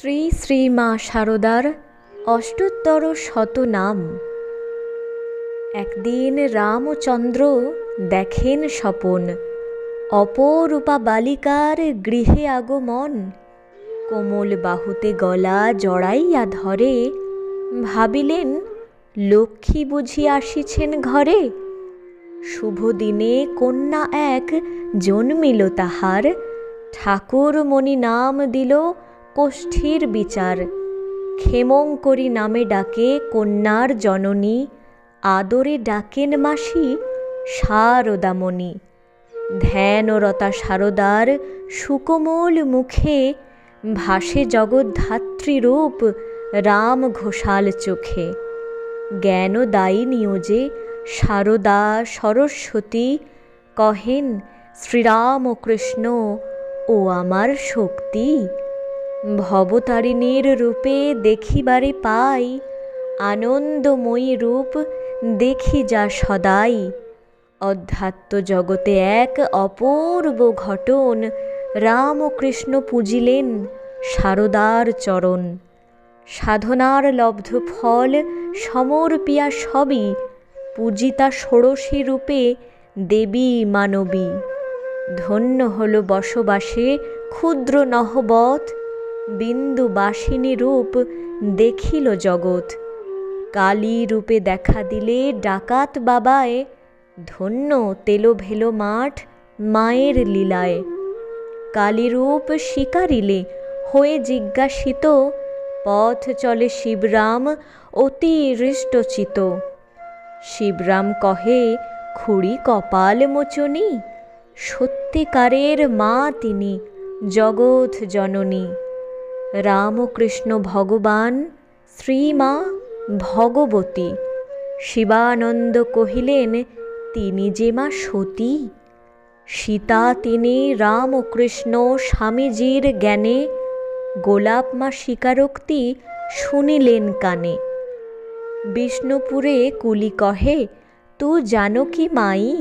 শ্রী শ্রী মা শারদার অষ্টোত্তর শত নাম। একদিন রামচন্দ্র দেখেন স্বপন, অপরূপা বালিকার গৃহে আগমন। কোমল বাহুতে গলা জড়াইয়া ধরে, ভাবিলেন, লক্ষ্মী বুঝি আসিছেন ঘরে। শুভ দিনে কন্যা এক জন্মিল তাহার, ঠাকুরমণি নাম দিল কোষ্ঠীর বিচার। ক্ষেমঙ্করী নামে ডাকে কন্যার জননী, আদরে ডাকেন মাসি শারদামণি ধ্যানরতা শারদার সুকোমল মুখে ভাসে জগদ্ধাত্রীরূপ রাম ঘোষাল চোখে। জ্ঞানদায়ী নিয়োজে শারদা সরস্বতী, কহেন শ্রীরামকৃষ্ণ, ও আমার শক্তি। ভবতারিণীর রূপে দেখিবারে পাই, আনন্দময়ী রূপ দেখি যা সদাই। অধ্যাত্ম জগতে এক অপূর্ব ঘটন, রামকৃষ্ণ পুজিলেন শারদার চরণ। সাধনার লব্ধ ফল সমর্পিয়া সবই, পূজিতা ষোড়শী রূপে দেবী মানবী। ধন্য হল বসবাসে ক্ষুদ্র নহবত বিন্দু বাসিনী রূপ দেখিল জগৎ। কালী রূপে দেখা দিলে ডাকাত বাবায় ধন্য তেলো ভেলো মাঠ মায়ের লীলায়। কালীরূপ শিকারিলে হয়ে জিজ্ঞাসিত, পথ চলে শিবরাম অতি হৃষ্টচিত। শিবরাম কহে, খুড়ি কপাল মোচনী, সত্যিকারের মা তিনি, জগৎ জননী। রামকৃষ্ণ ভগবান শ্রীমা ভগবতী। শিবানন্দ কহিলেন, তিনি যে মা সতী? সীতা তিনি রামকৃষ্ণ স্বামীজির জ্ঞানে। গোলাপ মা স্বীকারোক্তি শুনিলেন কানে। বিষ্ণুপুরে কুলি কহে, তু জানো কি মাই?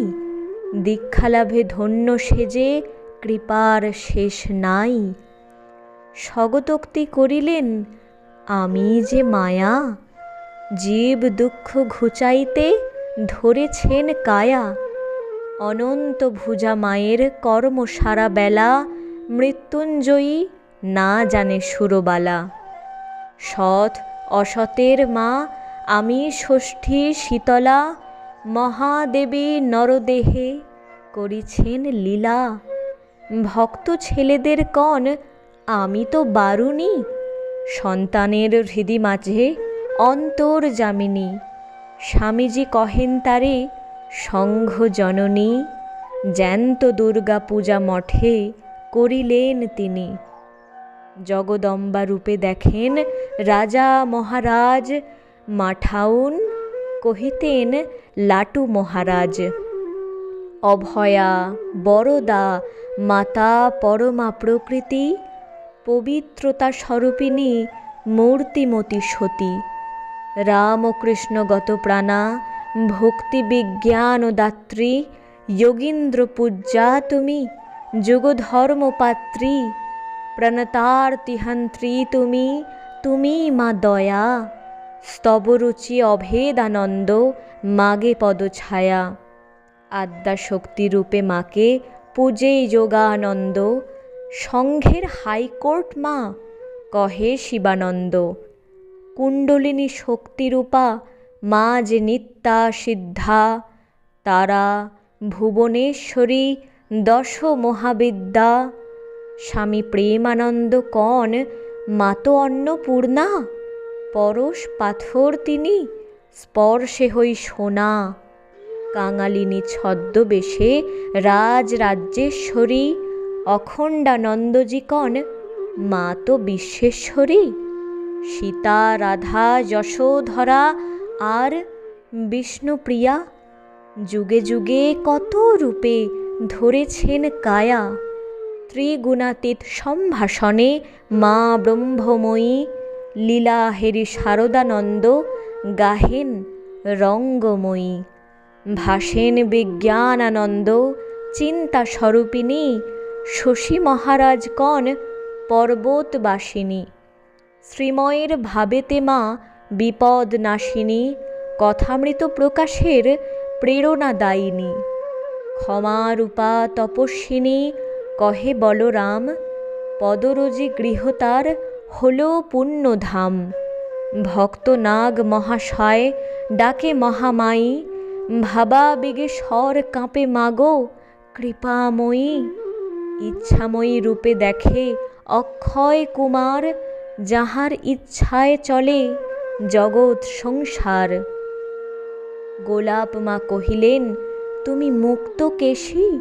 দীক্ষালাভে ধন্য সেজে কৃপার শেষ নাই। স্বগতোক্তি করিলেন, আমি যে মায়া, জীব দুঃখ ঘুচাইতে ধরেছেন কায়া, অনন্ত ভুজা মায়ের কর্ম সারা বেলা মৃত্যুঞ্জয়ী না জানে সুরবালা। সৎ, অসতের মা, আমি ষষ্ঠী শীতলা, মহাদেবী নরদেহে করিছেন লীলা। ভক্ত ছেলেদের কন আমি তো বারুনি সন্তানের হৃদি মাঝে অন্তর জামিনী স্বামীজি কহেন তারে সংঘ জননী, জ্যান্ত দুর্গা পূজা মঠে করিলেন তিনি। জগদম্বা রূপে দেখেন রাজা মহারাজ, মাঠাউন কহিতেন, লাটু মহারাজ, অভয়া, বরদা, মাতা পরমা প্রকৃতি পবিত্রতা স্বরূপিণী মূর্তিমতী সতী। রামকৃষ্ণগত প্রাণা, ভক্তি বিজ্ঞান দাত্রী, যোগীন্দ্র পূজ্যা তুমি যুগধর্মপাত্রী প্রণতার্তিহন্ত্রী তুমি তুমি মা দয়া। স্তবরুচি অভেদানন্দ, মাগে পদছায়া আদ্যা শক্তিরূপে মাকে পূজেই যোগানন্দ। সংঘের হাইকোর্ট মা? কহে শিবানন্দ। কুণ্ডলিনী শক্তিরূপা, মা যে নিত্যা সিদ্ধা। তারা ভুবনেশ্বরী দশ মহাবিদ্যা। স্বামী প্রেমানন্দ কন মাতো অন্নপূর্ণা পরশ পাথর তিনি, স্পর্শে হই সোনা। কাঙালিনী ছদ্মবেশে রাজ রাজ্যেশ্বরী অখণ্ডানন্দজি কন মা তো বিশ্বেশ্বরী। সীতা, রাধা, যশোধরা আর বিষ্ণুপ্রিয়া যুগে যুগে কত রূপে ধরেছেন কায়া। ত্রিগুণাতীত সম্ভাষণে মা ব্রহ্মময়ী লীলা হেরি শারদানন্দ গাহেন রঙ্গময়ী। ভাসেন বিজ্ঞানানন্দ চিন্তা স্বরূপিণী শশী মহারাজ কন পর্বতবাসিনী। শ্রীময়ের ভাবেতে মা বিপদ নাশিনী, কথামৃত প্রকাশের প্রেরণাদায়িনী ক্ষমারূপা তপস্বিনী, কহে বলরাম, পদরজি গৃহতার হল পুণ্যধাম। ভক্ত নাগ মহাশয় ডাকে মহামায়ী, ভাবা বেগে স্বর কাঁপে মাগো কৃপাময়ী ইচ্ছাময়ী রূপে দেখে অক্ষয় কুমার, যাহার ইচ্ছায় চলে জগৎ সংসার। গোলাপ মা কহিলেন, তুমি মুক্ত কেশী?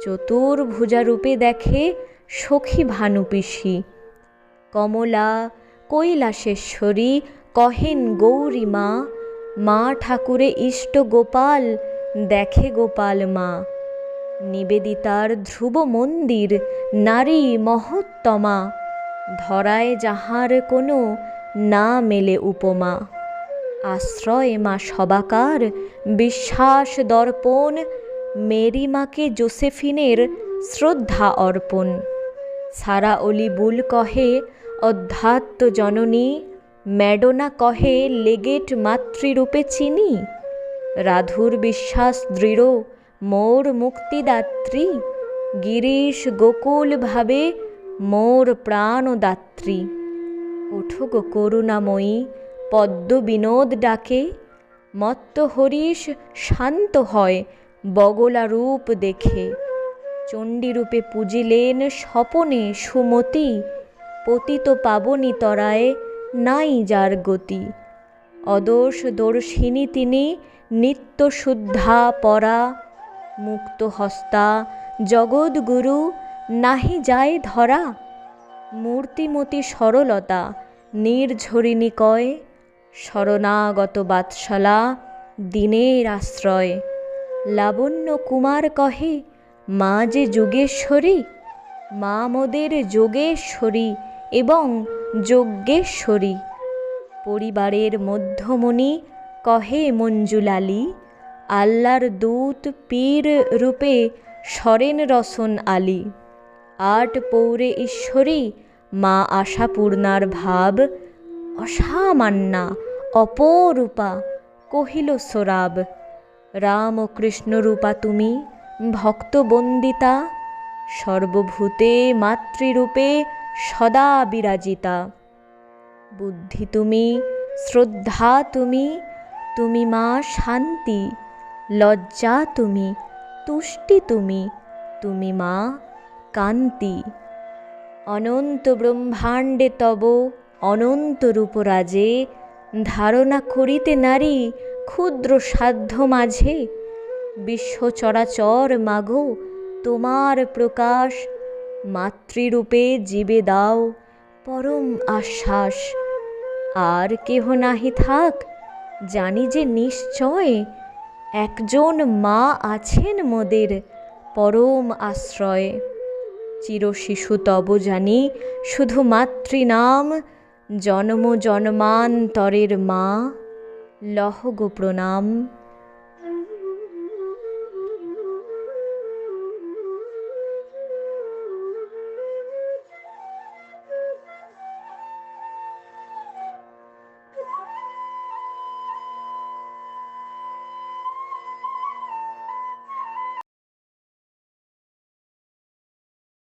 চতুর্ভুজা রূপে দেখে সখী ভানুপিসি কমলা কৈলাসেশ্বরী কহেন গৌরী মা মা ঠাকুরে ইষ্ট গোপাল, দেখে গোপাল মা। নিবেদিতার ধ্রুব মন্দির নারী মহত্তমা। ধরায় যাহার কোনো না মেলে উপমা। আশ্রয় মা সবাকার, বিশ্বাস দর্পণ মেরি মাকে জোসেফিনের শ্রদ্ধা অর্পণ। সারা অলি বুল কহে, অধ্যাত্ম জননী, ম্যাডোনা কহে, লেগেট মাতৃরূপে চিনি। রাধুর বিশ্বাস দৃঢ় মোর মুক্তিদাত্রী। গিরিশ গোকুল ভাবে মোর প্রাণদাত্রী। ওঠো গো করুণাময়ী, পদ্ম বিনোদ ডাকে। মত্ত হরিশ শান্ত হয়, বগলা রূপ দেখে। চণ্ডীরূপে পুজিলেন স্বপনে সুমতি। পতিত পাবনি তরায় নাই যার গতি। অদোষ দর্শিনী তিনি নিত্য শুদ্ধা পরা। মুক্ত হস্তা জগৎগুরু, নাহি যায় ধরা। মূর্তিমতি সরলতা নির্ঝরিণী কয় শরণাগত বাৎসলা, দিনের আশ্রয়। লাবণ্য কুমার কহে, মা যে যোগেশ্বরী, মা মোদের যোগেশ্বরী এবং যজ্ঞেশ্বরী। পরিবারের মধ্যমণি কহে মঞ্জুলালি আল্লার দূত পীর রূপে সরেন রসন আলী। আট পৌরে ঈশ্বরী, মা আশাপূর্ণার ভাব, অসামান্না, অপরূপা, কহিল সোরাব, রাম ও কৃষ্ণরূপা তুমি, ভক্তবন্দিতা, সর্বভূতে মাতৃরূপে সদা বিরাজিতা। বুদ্ধি তুমি, শ্রদ্ধা তুমি তুমি মা শান্তি। লজ্জা তুমি, তুষ্টি তুমি তুমি মা কান্তি। অনন্ত ব্রহ্মাণ্ডে তব, অনন্ত রূপরাজে, ধারণা করিতে নারী ক্ষুদ্র সাধ্য মাঝে, বিশ্ব চরাচর মাগো, তোমার প্রকাশ মাতৃরূপে জীবে দাও, পরম আশ্বাস। আর কেহ নাহি থাক, জানি যে নিশ্চয় একজন মা আছেন মোদের পরম আশ্রয়। চিরশিশু তব জানি শুধু মাতৃনাম, জন্ম জন্মান্তরের মা। লহগ প্রণাম।